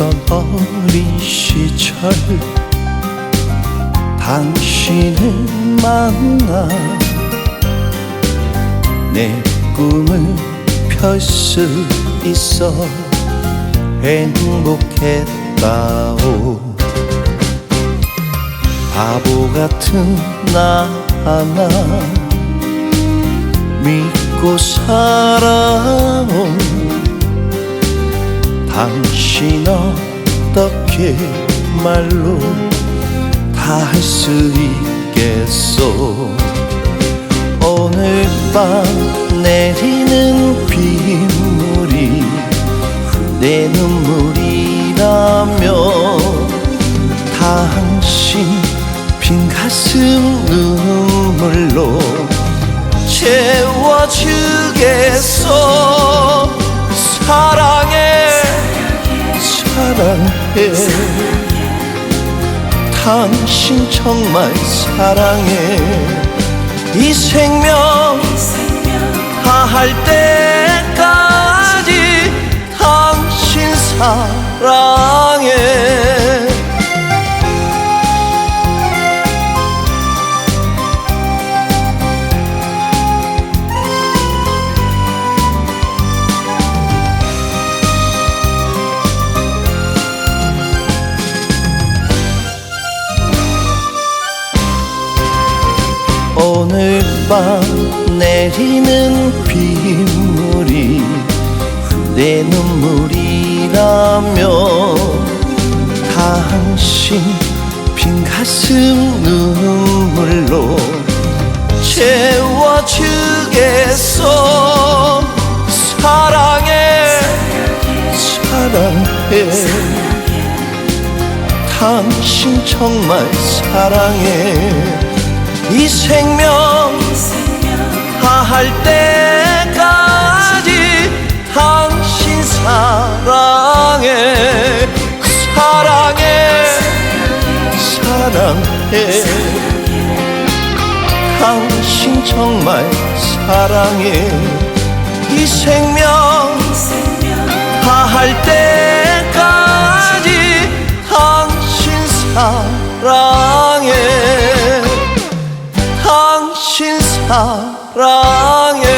어린 시절 당신을 만나 내 꿈을 펼 수 있어 행복했다오. 바보 같은 나 하나 믿고 살아온 당신 어떻게 말로 다 할 수 있겠소? 오늘 밤 내리는 빗물이 내 눈물이라며 당신 빈 가슴 눈물로 채워주겠소 사랑해 당신 정말 사랑해. 이 생명 다할 때까지 당신 사랑해 오늘 밤 내리는 빗물이 내 눈물이라며 당신 빈 가슴 눈물로 채워주겠소. 사랑해. 사랑해. 당신 정말 사랑해 이 생명 다할 때까지 당신 사랑해 사랑해 사랑해. 당신 정말 사랑해. 이 생명 다할 때까지 당신 사랑 사랑해